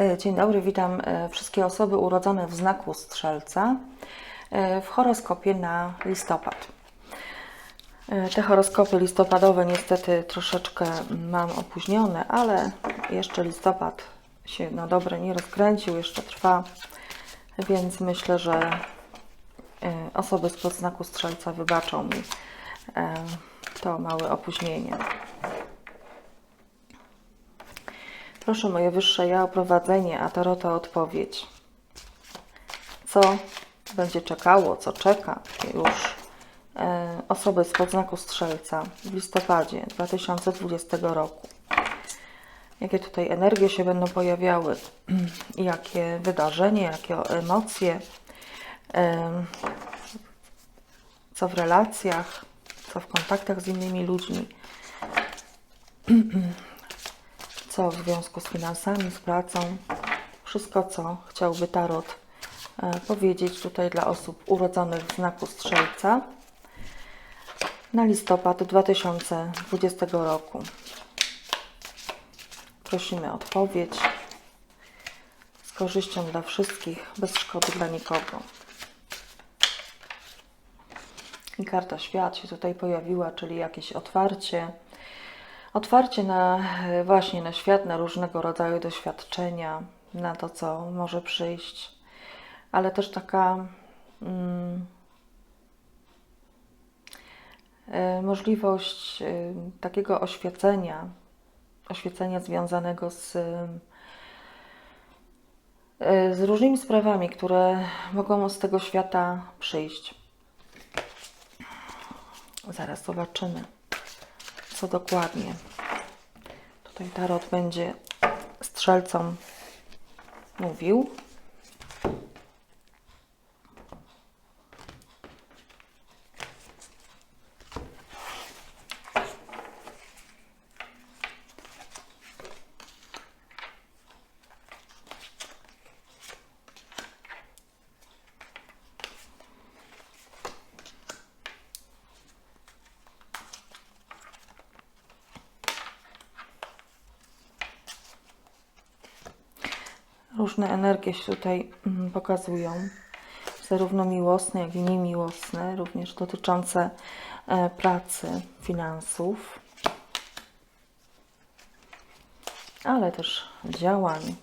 E, Dzień dobry, witam e, wszystkie osoby urodzone w znaku Strzelca e, w horoskopie na listopad. Te horoskopy listopadowe niestety troszeczkę mam opóźnione, ale jeszcze listopad się na dobre nie rozkręcił, jeszcze trwa, więc myślę, że osoby spod znaku Strzelca wybaczą mi to małe opóźnienie. Proszę moje wyższe ja o prowadzenie, a Tarota o odpowiedź. Co będzie czekało, co czeka już e, osoby z podznaku Strzelca w listopadzie 2020 roku? Jakie tutaj energie się będą pojawiały? Jakie wydarzenie, jakie emocje? Em, Co w relacjach, co w kontaktach z innymi ludźmi? co w związku z finansami, z pracą, wszystko, co chciałby Tarot e, powiedzieć tutaj dla osób urodzonych w znaku Strzelca na listopad 2020 roku. Prosimy o odpowiedź z korzyścią dla wszystkich, bez szkody dla nikogo. I karta świat się tutaj pojawiła, czyli jakieś otwarcie, Otwarcie na właśnie na świat, na różnego rodzaju doświadczenia, na to, co może przyjść, ale też taka mm, e, możliwość e, takiego oświecenia, oświecenia związanego z, e, z różnymi sprawami, które mogą z tego świata przyjść. Zaraz zobaczymy co dokładnie. Tutaj tarot będzie strzelcom mówił. Różne energie się tutaj mm, pokazują, zarówno miłosne, jak i niemiłosne, również dotyczące e, pracy, finansów, ale też działań.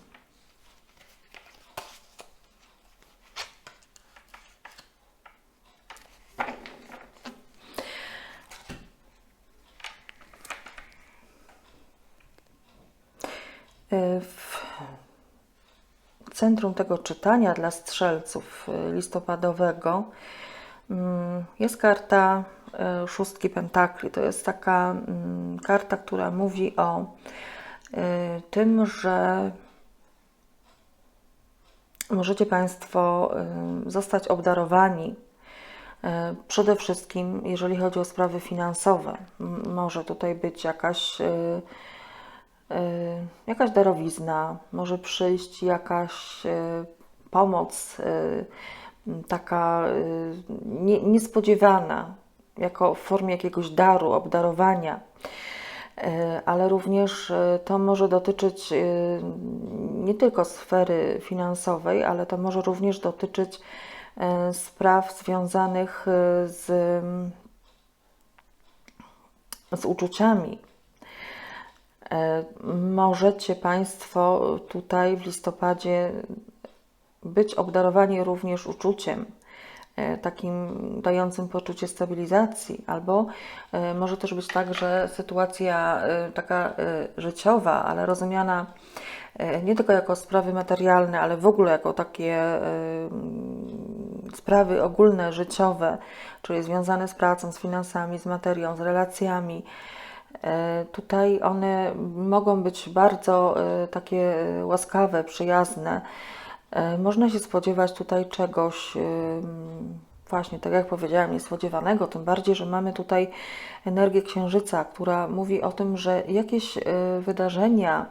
E, W centrum tego czytania dla strzelców y, listopadowego mm, jest karta y, szóstki pentakli. To jest taka mm, karta, która mówi o y, tym, że możecie Państwo zostać obdarowani przede wszystkim, jeżeli chodzi o sprawy finansowe. Może tutaj być jakaś jakaś darowizna, może przyjść jakaś y, pomoc y, taka y, nie, niespodziewana, jako w formie jakiegoś daru, obdarowania. Y, Ale również y, to może dotyczyć y, nie tylko sfery finansowej, ale to może również dotyczyć y, spraw związanych y, z, z uczuciami, Możecie Państwo tutaj w listopadzie być obdarowani również uczuciem, e, takim dającym poczucie stabilizacji, albo e, może też być tak, że sytuacja e, taka e, życiowa, ale rozumiana e, nie tylko jako sprawy materialne, ale w ogóle jako takie e, sprawy ogólne, życiowe, czyli związane z pracą, z finansami, z materią, z relacjami. E, Tutaj one mogą być bardzo e, takie łaskawe, przyjazne. E, Można się spodziewać tutaj czegoś, właśnie tak jak powiedziałam, niespodziewanego, tym bardziej, że mamy tutaj energię księżyca, która mówi o tym, że jakieś wydarzenia,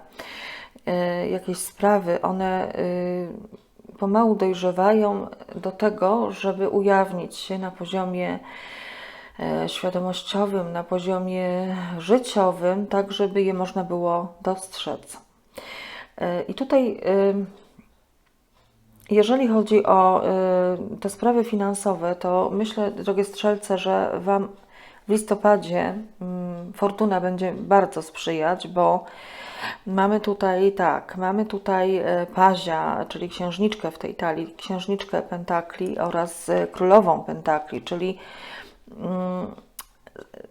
jakieś sprawy, one pomału dojrzewają do tego, żeby ujawnić się na poziomie świadomościowym, na poziomie życiowym, tak żeby je można było dostrzec. E, I tutaj, y, jeżeli chodzi o te sprawy finansowe, to myślę, drogie strzelce, że Wam w listopadzie mm, fortuna będzie bardzo sprzyjać, bo mamy tutaj tak, mamy tutaj e, pazia, czyli księżniczkę w tej talii, księżniczkę pentakli oraz e, królową pentakli, czyli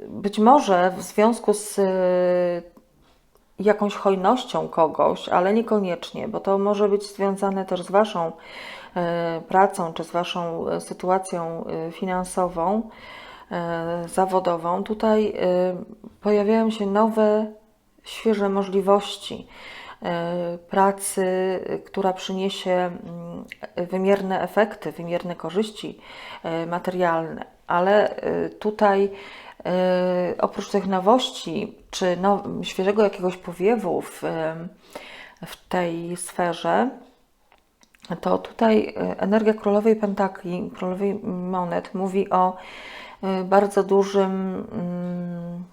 być może w związku z e, jakąś hojnością kogoś, ale niekoniecznie, bo to może być związane też z Waszą e, pracą czy z Waszą e, sytuacją finansową, zawodową. Tutaj pojawiają się nowe, świeże możliwości pracy, która przyniesie mm, wymierne efekty, wymierne korzyści materialne, ale e, tutaj e, oprócz tych nowości, czy no, świeżego jakiegoś powiewu w, w tej sferze, to tutaj e, energia królowej pentakli, królowej monet mówi o bardzo dużym mm,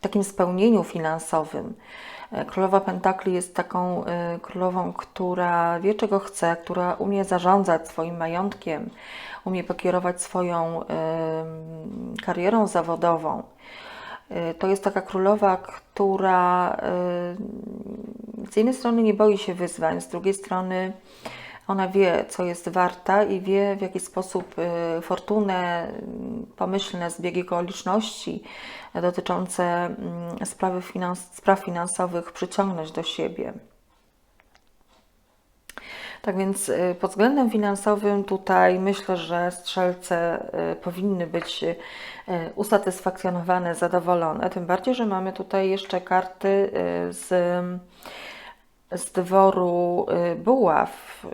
takim spełnieniu finansowym. Królowa Pentakli jest taką królową, która wie, czego chce, która umie zarządzać swoim majątkiem, umie pokierować swoją karierą zawodową. E, To jest taka królowa, która z jednej strony nie boi się wyzwań, z drugiej strony ona wie, co jest warta i wie, w jaki sposób e, fortunę, pomyślne zbiegi okoliczności dotyczące sprawy finans- spraw finansowych przyciągnąć do siebie. Tak więc y, pod względem finansowym tutaj myślę, że strzelce y, powinny być y, usatysfakcjonowane, zadowolone. Tym bardziej, że mamy tutaj jeszcze karty z, z dworu buław.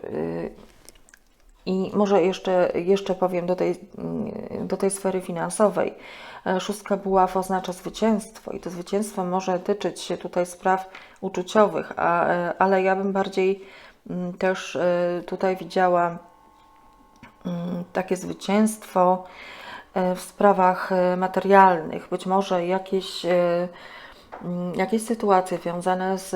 I może jeszcze, jeszcze powiem do tej, mm, do tej sfery finansowej. E, Szóstka buław oznacza zwycięstwo i to zwycięstwo może tyczyć się tutaj spraw uczuciowych, a, e, ale ja bym bardziej też e, tutaj widziała mm, takie zwycięstwo e, w sprawach e, materialnych. Być może jakieś, mm, jakieś sytuacje związane z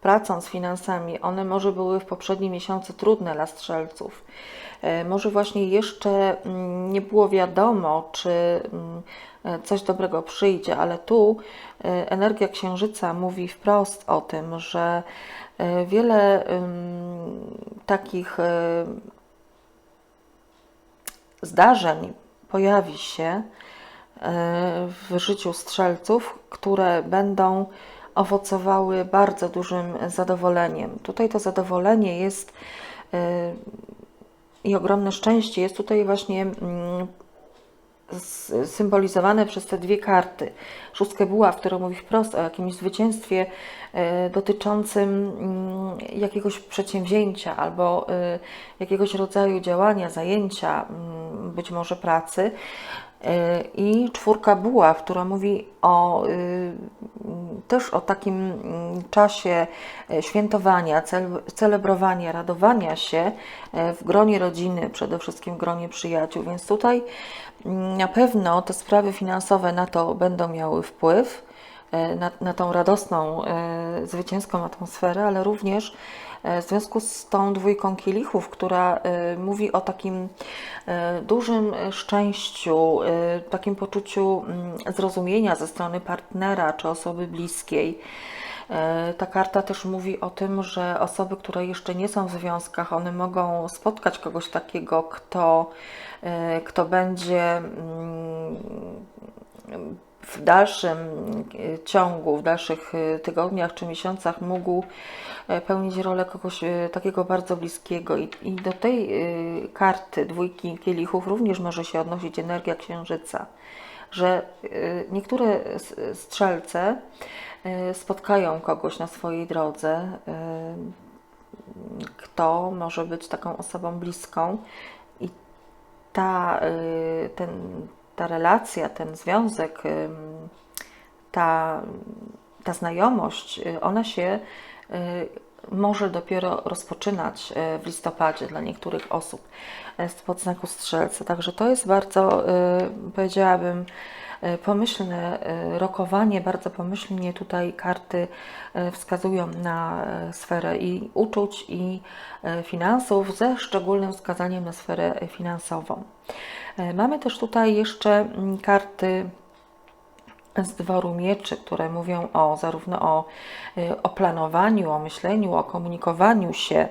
pracą, z finansami, one może były w poprzednim miesiącu trudne dla strzelców. Może właśnie jeszcze mm, nie było wiadomo, czy mm, coś dobrego przyjdzie, ale tu energia księżyca mówi wprost o tym, że wiele ym, takich e, zdarzeń pojawi się e, w życiu strzelców, które będą owocowały bardzo dużym zadowoleniem. Tutaj to zadowolenie jest e, i ogromne szczęście jest tutaj właśnie mm, symbolizowane przez te dwie karty. Szóstkę buław, która mówi wprost o jakimś zwycięstwie e, dotyczącym mm, jakiegoś przedsięwzięcia albo e, jakiegoś rodzaju działania, zajęcia, mm, być może pracy. E, I czwórka buław, która mówi o, y, też o takim mm, czasie e, świętowania, cel, celebrowania, radowania się e, w gronie rodziny, przede wszystkim w gronie przyjaciół. Więc tutaj mm, na pewno te sprawy finansowe na to będą miały wpływ, e, na, na tą radosną, zwycięską atmosferę, ale również w związku z tą dwójką kielichów, która e, mówi o takim e, dużym szczęściu, e, takim poczuciu mm, zrozumienia ze strony partnera czy osoby bliskiej. E, Ta karta też mówi o tym, że osoby, które jeszcze nie są w związkach, one mogą spotkać kogoś takiego, kto, e, kto będzie mm, w dalszym e, ciągu, w dalszych e, tygodniach czy miesiącach mógł e, pełnić rolę kogoś takiego bardzo bliskiego. I, i do tej karty dwójki kielichów również może się odnosić energia księżyca, że niektóre strzelce spotkają kogoś na swojej drodze, kto może być taką osobą bliską i ta, ten, ta relacja, ten związek, ta, ta znajomość, y, ona się y, może dopiero rozpoczynać y, w listopadzie dla niektórych osób z podznaku strzelca. Także to jest bardzo, powiedziałabym, pomyślne e, rokowanie, bardzo pomyślnie tutaj karty e, wskazują na e, sferę i uczuć, i e, finansów, ze szczególnym wskazaniem na sferę finansową. E, Mamy też tutaj jeszcze mm, karty z dworu mieczy, które mówią o zarówno o, o planowaniu, o myśleniu, o komunikowaniu się.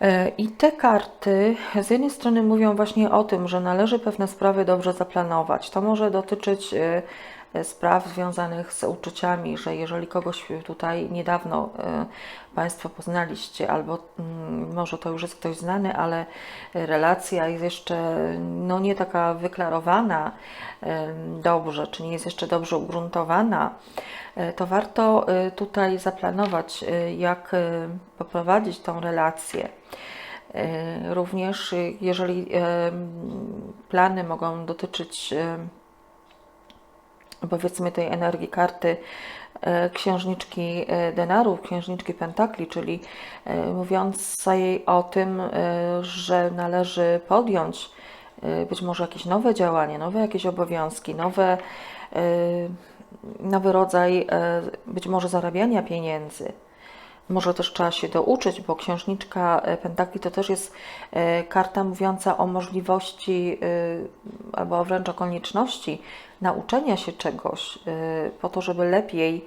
E, I te karty z jednej strony mówią właśnie o tym, że należy pewne sprawy dobrze zaplanować. To może dotyczyć e, spraw związanych z uczuciami, że jeżeli kogoś tutaj niedawno e, Państwo poznaliście, albo mm, może to już jest ktoś znany, ale relacja jest jeszcze no, nie taka wyklarowana em, dobrze, czy nie jest jeszcze dobrze ugruntowana, e, to warto e, tutaj zaplanować, e, jak e, poprowadzić tą relację. E, Również, e, jeżeli plany mogą dotyczyć powiedzmy tej energii karty e, księżniczki e, denarów, księżniczki pentakli, czyli e, mówiącej o tym, że należy podjąć być może jakieś nowe działanie, nowe jakieś obowiązki, nowe, nowy rodzaj być może zarabiania pieniędzy. Może też trzeba się douczyć, bo księżniczka pentakli to też jest karta mówiąca o możliwości albo wręcz o konieczności nauczenia się czegoś e, po to, żeby lepiej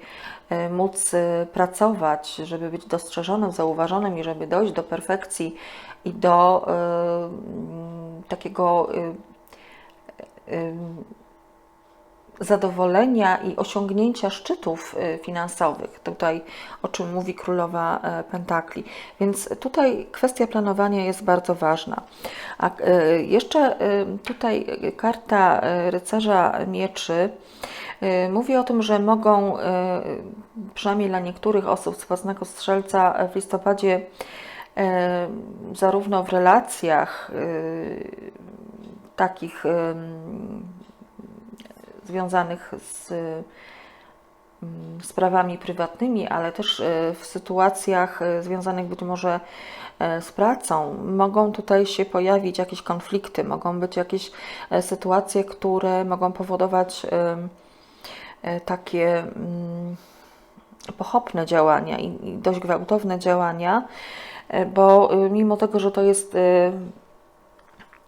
e, móc e, pracować, żeby być dostrzeżonym, zauważonym i żeby dojść do perfekcji i do mm, takiego zadowolenia i osiągnięcia szczytów y, finansowych, tutaj o czym mówi królowa e, Pentakli. Więc tutaj kwestia planowania jest bardzo ważna. A e, jeszcze e, tutaj karta rycerza mieczy mówi o tym, że mogą, przynajmniej dla niektórych osób z znaku strzelca w listopadzie, zarówno w relacjach takich związanych z mm, sprawami prywatnymi, ale też e, w sytuacjach e, związanych być może e, z pracą, mogą tutaj się pojawić jakieś konflikty, mogą być jakieś sytuacje, które mogą powodować takie mm, pochopne działania i dość gwałtowne działania, bo mimo tego, że to jest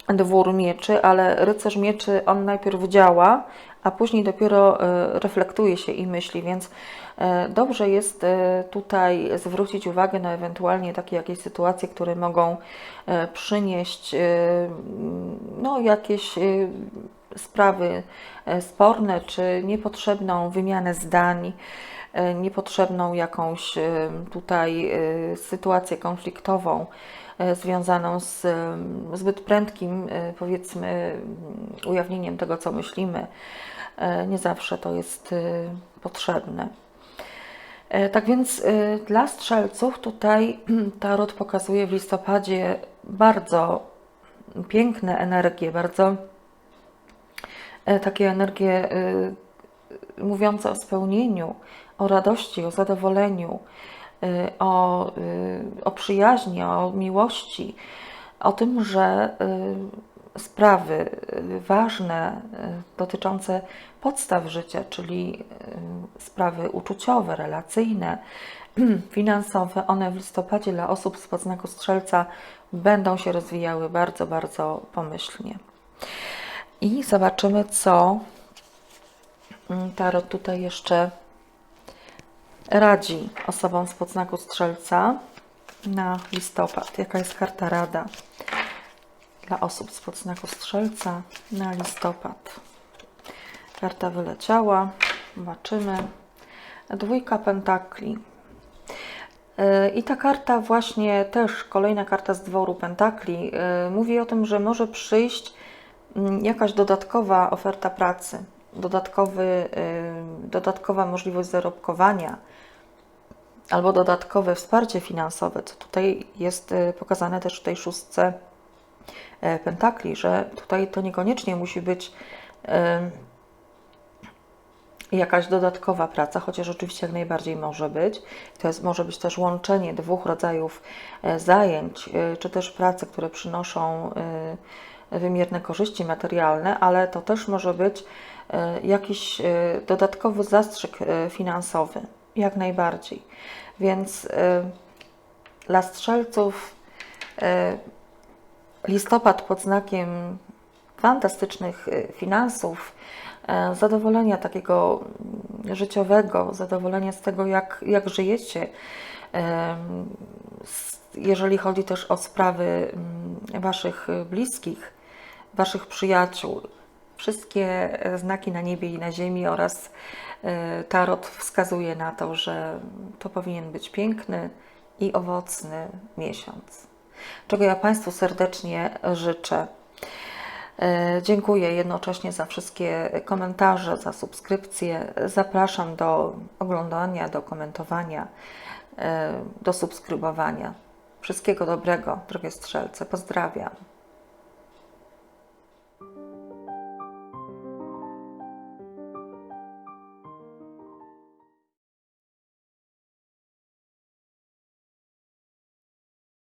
dwór mieczy, ale rycerz mieczy on najpierw działa, a później dopiero e, reflektuje się i myśli, więc e, dobrze jest e, tutaj zwrócić uwagę na ewentualnie takie jakieś sytuacje, które mogą przynieść no, jakieś sprawy sporne czy niepotrzebną wymianę zdań, niepotrzebną jakąś e, tutaj e, sytuację konfliktową e, związaną z e, zbyt prędkim, e, powiedzmy, ujawnieniem tego, co myślimy. E, Nie zawsze to jest e, potrzebne. E, Tak więc e, dla strzelców tutaj Tarot pokazuje w listopadzie bardzo piękne energie, bardzo e, takie energie e, mówiące o spełnieniu, o radości, o zadowoleniu, y, o, y, o przyjaźni, o miłości, o tym, że y, sprawy ważne dotyczące podstaw życia, czyli sprawy uczuciowe, relacyjne, finansowe, one w listopadzie dla osób z podznaku strzelca będą się rozwijały bardzo, bardzo pomyślnie. I zobaczymy, co Tarot tutaj jeszcze radzi osobom z podznaku strzelca na listopad. Jaka jest karta rada dla osób z podznaku strzelca na listopad? Karta wyleciała. Zobaczymy. Dwójka pentakli. Yy, I ta karta właśnie też, kolejna karta z dworu pentakli, yy, mówi o tym, że może przyjść mm, jakaś dodatkowa oferta pracy, dodatkowy, yy, dodatkowa możliwość zarobkowania albo dodatkowe wsparcie finansowe, co tutaj jest yy, pokazane też w tej szóstce e, pentakli, że tutaj to niekoniecznie musi być yy, jakaś dodatkowa praca, chociaż oczywiście jak najbardziej może być. To jest, może być też łączenie dwóch rodzajów e, zajęć, czy też prace, które przynoszą wymierne korzyści materialne, ale to też może być jakiś e, dodatkowy zastrzyk e, finansowy, jak najbardziej. Więc e, dla strzelców e, listopad pod znakiem fantastycznych e, finansów, e, zadowolenia takiego mm, życiowego, zadowolenia z tego, jak, jak żyjecie, jeżeli chodzi też o sprawy mm, Waszych e, bliskich, Waszych przyjaciół. Wszystkie e, znaki na niebie i na ziemi oraz e, tarot wskazuje na to, że to powinien być piękny i owocny miesiąc. Czego ja Państwu serdecznie życzę. E, Dziękuję jednocześnie za wszystkie komentarze, za subskrypcje. Zapraszam do oglądania, do komentowania, do subskrybowania. Wszystkiego dobrego, drogie strzelce. Pozdrawiam.